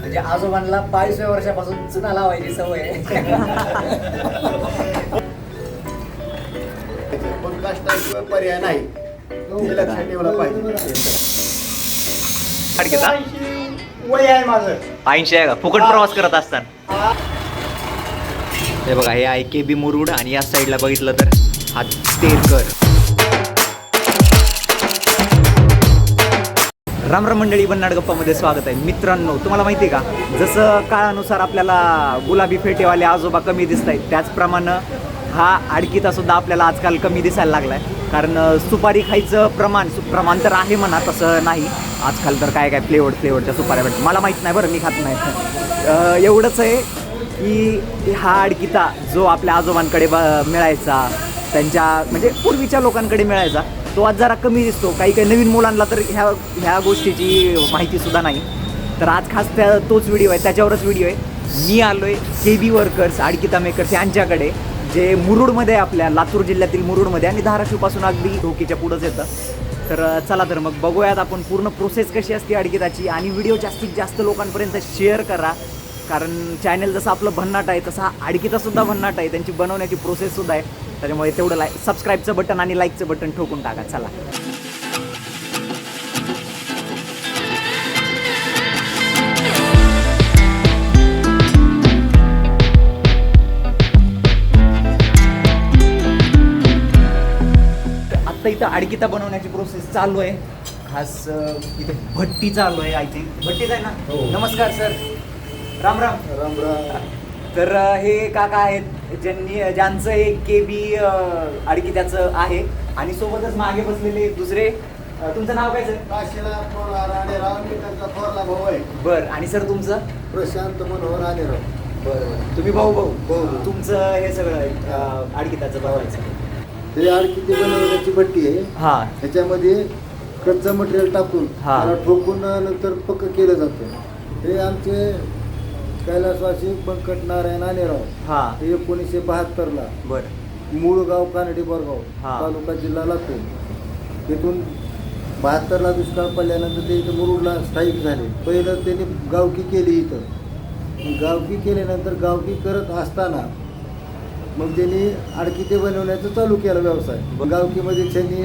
म्हणजे आजोबांना बावीसव्या वर्षापासून चुना लावायची सवय आहे. पण कष्टाशिवाय पर्याय नाही. हे लक्षात ठेवलं पाहिजे. अडकिता वय आहे माझं. ऐंशी आहे का? फुकट प्रवास करत असताना. हे. बघा हे आहे के बी मुरुड आणि या साईडला बघितलं तर हा तेरकर. रामराम मंडळी बन्नाड गप्पामध्ये स्वागत आहे. मित्रांनो तुम्हाला माहिती आहे का? जसं काळानुसार आपल्याला गुलाबी फेटेवाले आजोबा कमी दिसत आहेत त्याचप्रमाणे हा आडकीचा सुद्धा आपल्याला आजकाल कमी दिसायला लागलाय. कारण सुपारी खायचं प्रमाण सु- प्रमाण तर आहे म्हणा तसं नाही. आजकाल तर काय काय फ्लेवर्ड फ्लेवरच्या सुपाऱ्या भेटतात. मला माहीत नाही बरं मी खात नाही. एवढंच आहे की हा आडकिता जो आपल्या आजोबांकडे ब मिळायचा त्यांच्या म्हणजे पूर्वीच्या लोकांकडे मिळायचा तो आज जरा कमी दिसतो. काही काही नवीन मुलांना तर ह्या ह्या गोष्टीची माहितीसुद्धा नाही. तर आज खास त्या तोच व्हिडिओ आहे. त्याच्यावरच व्हिडिओ आहे. मी आलो आहे के बी वर्कर्स आडकिता मेकर्स यांच्याकडे जे मुरुडमध्ये आपल्या लातूर जिल्ह्यातील मुरुडमध्ये आणि धाराशिवपासून अगदी ढोकीच्या पुढंच येतं. तर चला तर मग बघूयात आपण पूर्ण प्रोसेस कशी असते अडकिताची आणि व्हिडिओ जास्तीत जास्त लोकांपर्यंत शेअर करा. कारण चॅनल जसं आपलं भन्नाट आहे तसा आडकीचा सुद्धा भन्नाट आहे. त्यांची बनवण्याची प्रोसेस सुद्धा आहे. त्याच्यामुळे तेवढं लाईक सबस्क्राईबचं बटन आणि लाईकचं बटन ठोकून टाका. चला. आत्ता इथं आडकिता बनवण्याची प्रोसेस चालू आहे. खास इथे भट्टी चालू आहे आय थिंक भट्टीच आहे ना? हो. नमस्कार सर राम राम. राम राम. तर हे काका आहेत ज्यांनी ज्यांचं एक के बी आडकित्याचं आहे. आणि सोबतच मागे बसलेले दुसरे. तुमचं नाव काय सर? काशीला मी त्यांचा थोरला भाऊ आहे. बर. आणि सर तुमचं? प्रशांत मनोहर आणि राव बरं. तुम्ही भाऊ भाऊ? भाऊ, भाऊ. तुमचं हे सगळं अ, आडकिताचं बनवायचं हे आडकिती बनवण्याची भट्टी आहे. हा. ह्याच्यामध्ये कच्चं मटेरियल टाकून हा. त्याला ठोकून नंतर पक्क केलं जातं. हे आमचे कैलासवासी बंकट नारायण आनेराव हा. हे एकोणीसशे बहात्तरला. बर. मूळ गाव कानडी बोरगाव हा. तालुका जिल्हा लातूर. तिथून बहात्तरला दुष्काळ पडल्यानंतर ते इथं मुरुडला स्थायिक झाले. पहिलं त्यांनी गावकी केली इथं. गावकी केल्यानंतर गावकी करत असताना मग त्यांनी आडकिते बनवण्याचं चालू केलं व्यवसाय. गावकीमध्ये त्यांनी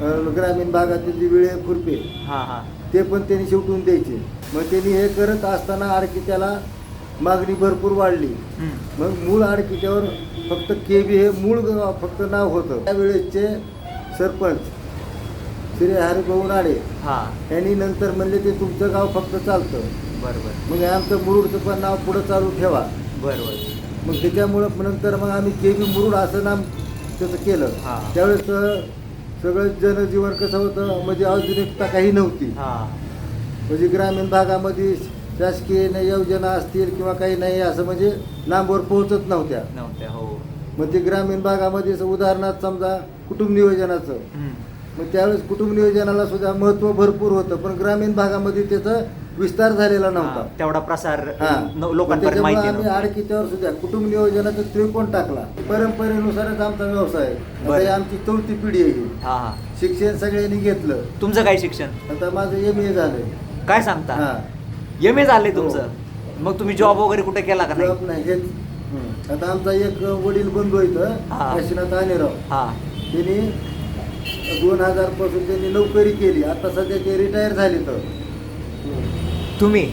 अं, ग्रामीण भागातील जी विळे खुरपे हा हा. ते पण त्यांनी शेवटून द्यायचे. मग त्यांनी हे करत असताना आडकित्याला मागणी भरपूर वाढली. मग मूळ आडकित्यावर फक्त के बी हे मूळ गाव फक्त नाव होतं. त्यावेळेसचे सरपंच श्री हरिभाऊ राडे हा. यांनी नंतर म्हणले ते तुमचं गाव फक्त चालतं. बर बर मग आमचं मुरुडचं पण नाव पुढं चालू ठेवा. बर बर मग त्याच्यामुळं नंतर मग आम्ही के बी मुरुड असं नाम त्याचं केलं. हा. त्यावेळेस सगळं जनजीवन कसं होतं? म्हणजे आधुनिकता काही नव्हती. हा. म्हणजे ग्रामीण भागामध्ये शासकीय न- योजना असतील किंवा काही नाही असं म्हणजे लांबवर पोहोचत नव्हत्या. नव्हत्या हो. मग ते ग्रामीण भागामध्ये उदाहरणार्थ समजा कुटुंब नियोजनाचं. मग त्यावेळेस कुटुंब नियोजनाला सुद्धा महत्त्व भरपूर होतं पण ग्रामीण भागामध्ये त्याचा विस्तार झालेला नव्हता. तेवढा प्रसार लोकांपर्यंत आम्ही सुद्धा कुटुंब नियोजनाचा त्रिकोण टाकला. परंपरेनुसारच आमचा व्यवसाय आहे. आता आमची चौथी पिढी आहे शिक्षण सगळ्यांनी घेतलं. तुमचं काय शिक्षण? आता माझं एम ए झालंय. काय सांगता? हा. एम ए झाले. तुमचं. मग तुम्ही जॉब वगैरे कुठे केला का जॉब नाही नाही हेच. आता आमचा एक वडील बंधू इथं हा. काशीनाथ आनेराव. हा. त्यांनी दोन हजारपासून त्यांनी नोकरी केली. आता सध्या ते रिटायर झाले तर तुम्ही?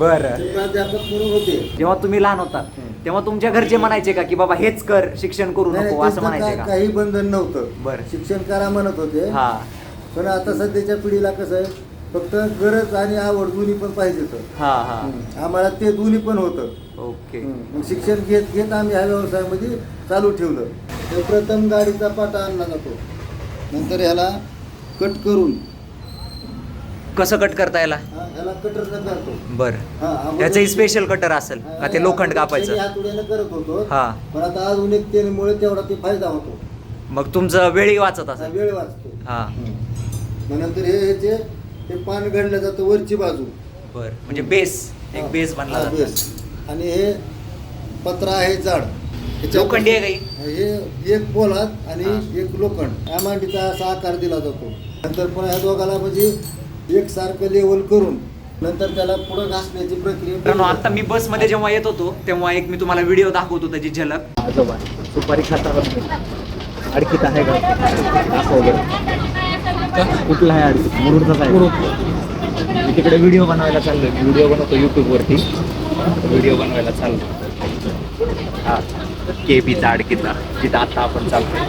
बर. ते प्राध्यापक म्हणून होते. जेव्हा तुम्ही लहान होता हम्म. तेव्हा तुमच्या घरचे म्हणायचे का की बाबा हेच कर शिक्षण करू नाही, नको असं त्यांचं म्हणायचे का- का? काही बंधन नव्हतं. बरं. शिक्षण करा म्हणत होते. हा. पण आता सध्याच्या पिढीला कसं आहे फक्त गरज आणि आवड दोन्ही पण पाहिजे होतं. हा हा. आम्हाला ते दोन्ही पण होतं. ओके. मग शिक्षण घेत घेत आम्ही ह्या व्यवसायामध्ये चालू ठेवलं. तर प्रथम गाडीचा पाटा आणला जातो. नंतर ह्याला कट करून. कसं कट करता याला? हा, ह्याला कटरनं करतो बर. हा, अगोदर- त्याचंही स्पेशल कटर असेल का ते लोखंड कापायचं? हातोड्यानं करत होतो. हा. पण आता आधुनिकतेमुळे तेवढा ते फायदा होतो. मग तुमचं वेळही वाचत असेल. वेळ वाचतो. हा. मग नंतर हे ह्याचे ते पान घडलं जातं वरची बाजू. बर म्हणजे बेस. एक बेस बनला हा, जातो. बेस. आणि हे पत्रा आहे जाड. लोखंडी आहे काही? हे एक पोलाद आणि. एक लोखंड. या मांडीचा असा आकार दिला जातो. नंतर पुन्हा ह्या दोघाला म्हणजे एकसारखं लेवल करून नंतर त्याला पुढं घासण्याची प्रक्रिया मित्रांनो आता मी बसमध्ये जेव्हा येत होतो तेव्हा एक मी तुम्हाला व्हिडिओ दाखवतो त्याची झलक. आजोबा सुपारी खाता अडकीत आहे का? बरं. कुठला आहे अडकीत मुरुडचाच आहे. मी तिकडे व्हिडिओ बनवायला चाललोय. व्हिडिओ बनवतो युट्यूबवरती व्हिडिओ बनवायला चाललो हा. के बीचा अडकीतला जिथं आता आपण चालतो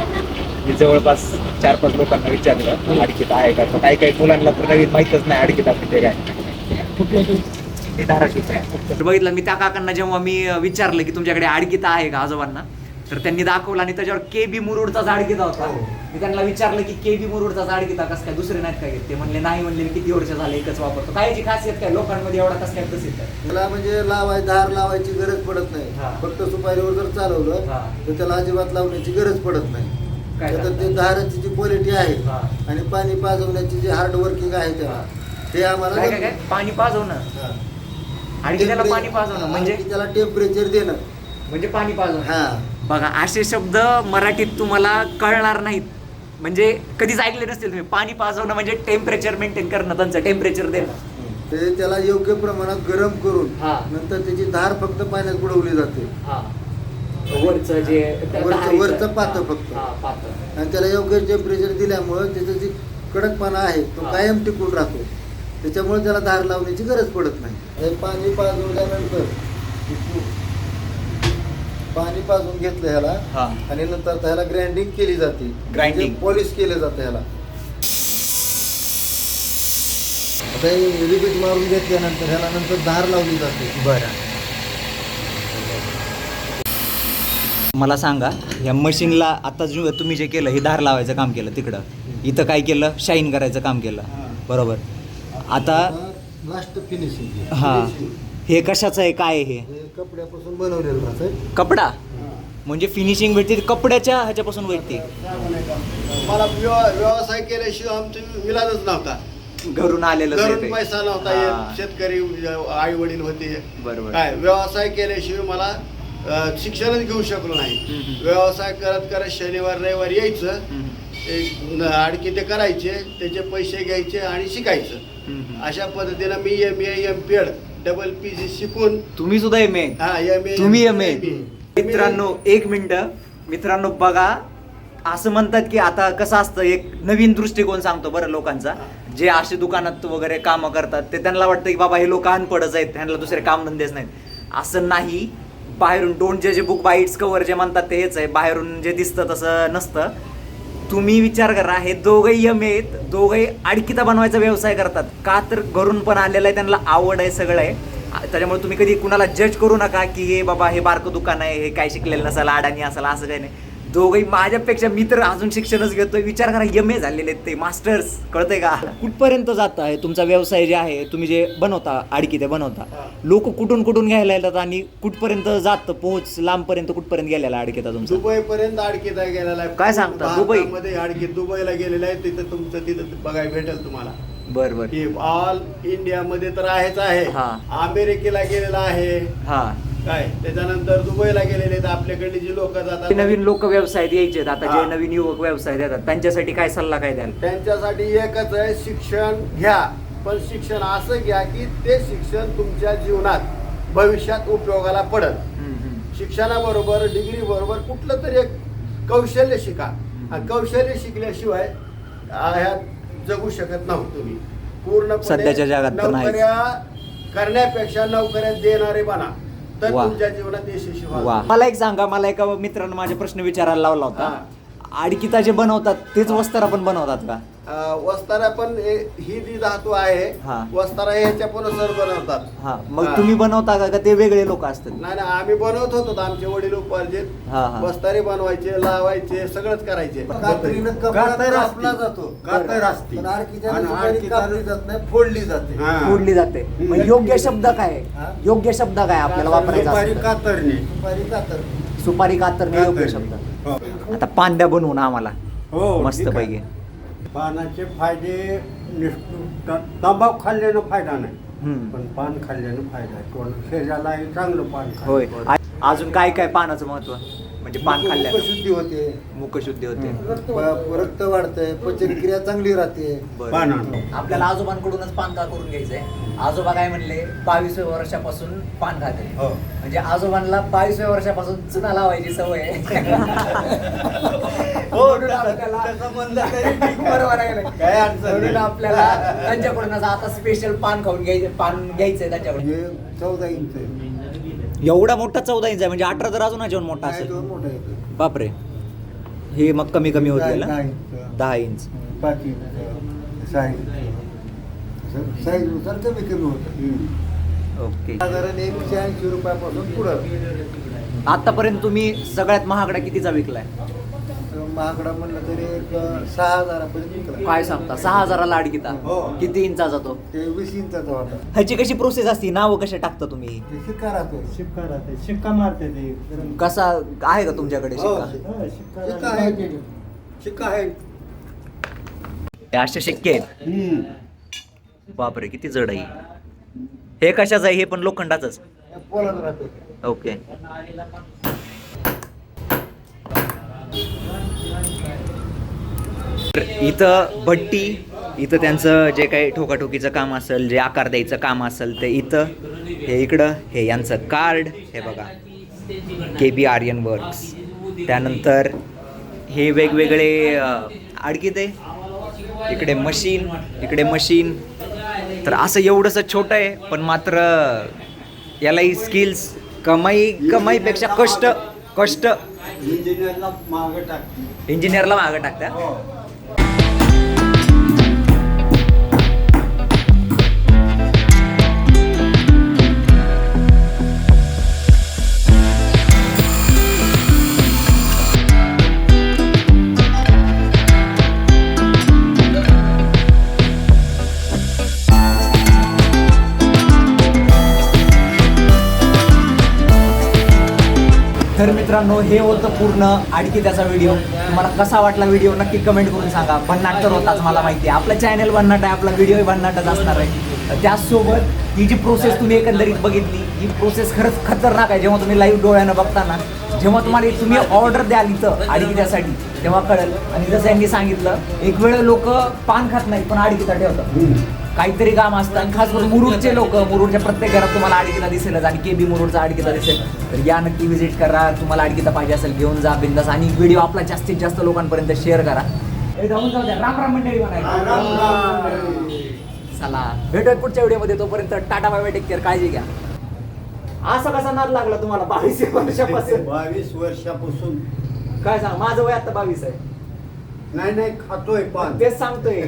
मी जवळपास चार पाच लोकांना विचारलं अडकीत आहे का? तर काही काही मुलांना तर नवीन माहीतच नाही अडकीत म्हणजे काय. धाराशिवचं आहे. बघितलं मी त्या काकांना जेव्हा मी विचारलं की तुमच्याकडे आडगिता आहे का आजोबांना तर त्यांनी दाखवलं आणि त्याच्यावर के बी मुरुडचा झाडगिता होता. मी त्यांना विचारलं की के बी मुरुडचा झाडगिता कसं काय दुसरे नाहीत काय घेत ते म्हणले नाही म्हणले मी किती वर्ष झाले एकच वापरतो. काय याची खासियत काय? लोकांमध्ये एवढा कसं काय प्रसिद्ध आहे? त्याला म्हणजे लावाय धार लावायची गरज पडत नाही. हा. फक्त सुपारीवर जर चालवलं हा. तर त्याला अजिबात लावण्याची गरज पडत नाही. काय तर? ते धाराची जी क्वालिटी आहे हा. आणि पाणी पाजवण्याची जी हार्ड वर्किंग आहे त्याला ते आम्हाला काय काय काय? पाणी पाजवणं? हा. आणि त्याला पाणी पाजवणं म्हणजे? आणखी त्याला टेम्परेचर देणं. म्हणजे पाणी पाजवणं. हा. बघा असे शब्द मराठीत तुम्हाला कळणार नाहीत. म्हणजे कधीच ऐकले नसतील तुम्ही पाणी पाजवणं म्हणजे टेम्परेचर मेंटेन करणं त्यांचं टेम्परेचर देणं ते त्याला योग्य प्रमाणात गरम करून हा. नंतर त्याची धार फक्त पाण्यात बुडवली जाते हा वरचं जे वरचं- दहावीचं. वरचं पातं फक्त. हा पातं आणि त्याला योग्य टेम्परेचर दिल्यामुळं त्याचं जे कडकपणा आहे तो हा. कायम टिकून राहतो त्याच्यामुळे त्याला धार लावण्याची गरज पडत नाही हे पाणी पाजवल्यानंतर पाणी पाजून घेतलं ह्याला हा. आणि नंतर ह्याला ग्राइंडिंग केली जाते. Grinding. पॉलिश केलं जातं ह्याला. आता रिपीट मारून घेतल्यानंतर ह्याला नंतर धार लावली जाते. बरं. मला सांगा या मशीनला आता जो तुम्ही जे केलं हे धार लावायचं काम केलं तिकडं. इथं काय केलं? शाईन करायचं काम केलं. बरोबर. आता लास्ट फिनिशिंग हा. हे कशाचं आहे? काय आहे हे? हे कपड्यापासून बनवलेलं राहतं कपडा? म्हणजे फिनिशिंग भेटते कपड्याच्या ह्याच्यापासून भेटते मला व्यव- व्यवसाय केल्याशिवाय आमचा विलाजच नव्हता. घरून आलेलं घरून पैसा नव्हता हा. येत शेतकरी आई वडील होते. बरोबर. काय व्यवसाय केल्याशिवाय मला अ, शिक्षणच घेऊ शकलो नाही. हम्म. व्यवसाय करत करत शनिवार रविवार यायचं. एक न- अडकी ते करायचे त्याचे पैसे घ्यायचे आणि शिकायचं. अशा पद्धतीनं मी M A M P Ed double P G शिकून तुम्ही सुद्धा एम ए हा एम ए तुम्ही एम ए मित्रांनो एक मिनिट. मित्रांनो बघा. असं म्हणतात की आता कसं असतं एक नवीन दृष्टिकोन सांगतो बरं लोकांचा. जे असे दुकानात वगैरे कामं करतात ते त्यांना वाटतं की बाबा हे लोक अनपडच आहेत त्यांना दुसरे कामधंदेच नाहीत. असं नाही. बाहेरून डोंट जे जे बुक बाईट्स कवर जे म्हणतात ते हेच आहे. बाहेरून जे दिसतं तसं नसतं. तुम्ही विचार करा हे दोघंही यम आहेत दोघंही अडकिता बनवायचा व्यवसाय करतात. का तर घरून पण आलेलं आहे त्यांना आवड आहे सगळं आहे. त्याच्यामुळे तुम्ही कधी कुणाला जज करू नका की हे बाबा हे बारकं दुकान आहे हे काय शिकलेलं नसाल अडाणी असाल असं काही नाही. दोघंही माझ्यापेक्षा मी तर अजून शिक्षणच घेतोय. विचार करा एम ए झालेले आहेत ते. मास्टर्स कळतंय का? कुठपर्यंत जात आहे? तुमचा व्यवसाय जे आहे तुम्ही जे बनवता अडकी ते बनवता लोक कुठून कुठून घ्यायला येतात आणि कुठपर्यंत जात पोहोच लांबपर्यंत कुठपर्यंत गेलेला अडकीता तुमचा? दुबई पर्यंत अडकीत गेलेला आहे. काय सांगता? दुबई? मध्ये अडकीत दुबईला गेलेला आहे तिथं तुमचं तिथं बघायला भेटेल तुम्हाला. बर बर. ऑल इंडियामध्ये तर आहेच आहे. हा. अमेरिकेला गेलेला आहे. हा. काय? त्याच्यानंतर दुबईला गेलेले आहेत आपल्याकडली जी लोक जातात. नवीन लोक व्यवसायात यायचे आहेत. आता जे हा. नवीन युवक व्यवसाय देतात त्यांच्यासाठी काय सल्ला काय द्याल? त्यांच्यासाठी एकच आहे शिक्षण घ्या. पण शिक्षण असं घ्या की ते शिक्षण तुमच्या जीवनात भविष्यात उपयोगाला पडत शिक्षणाबरोबर डिग्री बरोबर कुठलं तरी एक कौशल्य शिका. आणि कौशल्य शिकल्याशिवाय आ, ह्यात जगू शकत नव्हतं तुम्ही. पूर्ण सध्याच्या जगात तर नाहीच. नोकऱ्या करण्यापेक्षा नोकऱ्या देणारे बना. तर वा. तुमच्या जीवनात यशस्वी वा व्हाल. मला एक सांगा मला एका मित्रानं माझे प्रश्न विचारायला लावला होता हा. आडकिता जे बनवतात तेच वस्त्र पण बनवतात का वस्तारा पण हे- जी धातू आहे हा. वस्तारा ह्याच्या पण सर बनवतात हा मग हा. तुम्ही बनवता का का ते वेगळे लोक असतात नाही नाही आम्ही बनवत होतो आमचे वडील उपार्जित हा, हा. वस्तारे बनवायचे लावायचे सगळंच करायचे कात्रीनं कपडा कातर कापला असते. जातो कातर असते. पण आडकीच्यानं आणि सुपारी आडकीच्यानं- कापली जात नाही फोडली जाते हा. फोडली जाते मग योग्य शब्द काय हा? योग्य शब्द काय आपल्याला वापरायचा दुपारी असेल तर? कातरणे सुपारी कातर सुपारी कातरणे योग्य कातरणे. शब्द हो. आता पांद्या बनवून आम्हाला हो मस्त आहे. पैकी पानाचे फायदे तंबाखू खाल्ल्यानं फायदा नाही. पण पान खाल्ल्यानं फायदा आहे. कोण शरीराला चांगलं पान. होय. आ- अजून काय काय पानाचं महत्त्व म्हणजे पान खाल्ल्या शुद्धी होते. मुखशुद्धी होते. प- रक्त वाढतंय पचनक्रिया चांगली राहते. बरं. पानानं आपल्याला आजोबांकडूनच पान का करून घ्यायचंय? आजोबा काय म्हणले? बावीसव्या वर्षापासून पान खाते. हो. म्हणजे आजोबांना बावीसव्या वर्षापासून चुना लावायची सवय आहे. काय अडचण. आपल्याला त्यांच्याकडून आता स्पेशल पान खाऊन घ्यायचं पान घ्यायचंय त्यांच्याकडून हे चौदा इंच आहे. एवढा मोठा चौदा इंच आहे म्हणजे अठरा तर अजून अजून मोठा असेल. मोठं. बापरे. हे मग कमी कमी होत गेलं दहा इंच. पाच इंच. सहा इंच. साईजनुसार कमी कमी होतं. ओके. साधारण एकशे ऐंशी रुपयापासून पुढं. आतापर्यंत तुम्ही सगळ्यात महागडा कितीचा विकलाय? महागडा म्हणलं तरी एक सहा हजारापर्यंत विकला. काय सांगता? सहा हजाराला अडकिता. हो. किती इंचाचा तो? ते वीस इंचाचा होता. ह्याची कशी प्रोसेस असती? नावं कशा टाकता तुम्ही? ते शिक्का राहतो. शिक्का राहते. शिक्का मारते ते. कसा आहे का तुमच्याकडे हो. शिक्का? हो, शिक्का शिक्का राहते. आहे. ते. शिक्का आहे. हे असे शक्य आहेत. बापरे किती जड आहे हे. कशाचं आहे? हे पण लोखंडाचंच? हे पोलाद राहतो ओके. इथं भट्टी इथं त्यांचं जे काही ठोकाठोकीचं काम असेल जे आकार द्यायचं काम असेल ते इथं हे इकडं हे यांचं कार्ड हे बघा. के बी आर्यन वर्क्स त्यानंतर हे वेगवेगळे आडकिते इकडे मशीन इकडे मशीन तर असं एवढंसं छोटं आहे पण मात्र यालाही स्किल्स कमाई कमाईपेक्षा कष्ट कष्ट इंजिनियरला मागं टाकते. इंजिनियरला मागं टाकत्या हो. मित्रांनो हे होतं पूर्ण आणखी त्याचा व्हिडिओ तुम्हाला कसा वाटला व्हिडिओ नक्की कमेंट करून सांगा. भन्नाट तर होताच मला माहिती आहे. आपलं चॅनल भन्नाट आहे आपला व्हिडिओही भन्नाटच असणार आहे. तर त्याचसोबत ही जी प्रोसेस तुम्ही एकंदरीत बघितली ही प्रोसेस खरंच खतरनाक आहे. जेव्हा तुम्ही लाईव्ह डोळ्यानं बघताना जेव्हा तुम्हाला तुम्ही ऑर्डर द्याल इथं आडकी त्यासाठी तेव्हा कळेल. आणि जसं यांनी सांगितलं एक वेळ लोक पान खात नाहीत पण आडकीचा ठेवतात. काहीतरी काम असतं आणि खास करून मुरुडचे लोक मुरुडच्या प्रत्येक घरात तुम्हाला आडकीला दिसेलच आणि के बी मुरुडचा आडकीला दिसेल. तर या नक्की व्हिजिट करा तुम्हाला आडकीता पाहिजे असेल घेऊन जा बिंदास आणि व्हिडिओ आपला जास्तीत जास्त लोकांपर्यंत शेअर करा. जाऊन जाऊ द्या. राम राम मंडळी चला भेटूयात पुढच्या व्हिडिओमध्ये तोपर्यंत टाटा बाय टेक केअर काळजी घ्या. असा कसा नाद लागला तुम्हाला बावीस वर्षापासून? बावीस वर्षापासून. काय सांग माझं वय आता बावीस आहे. नाही नाही खातोय पान तेच सांगतोय.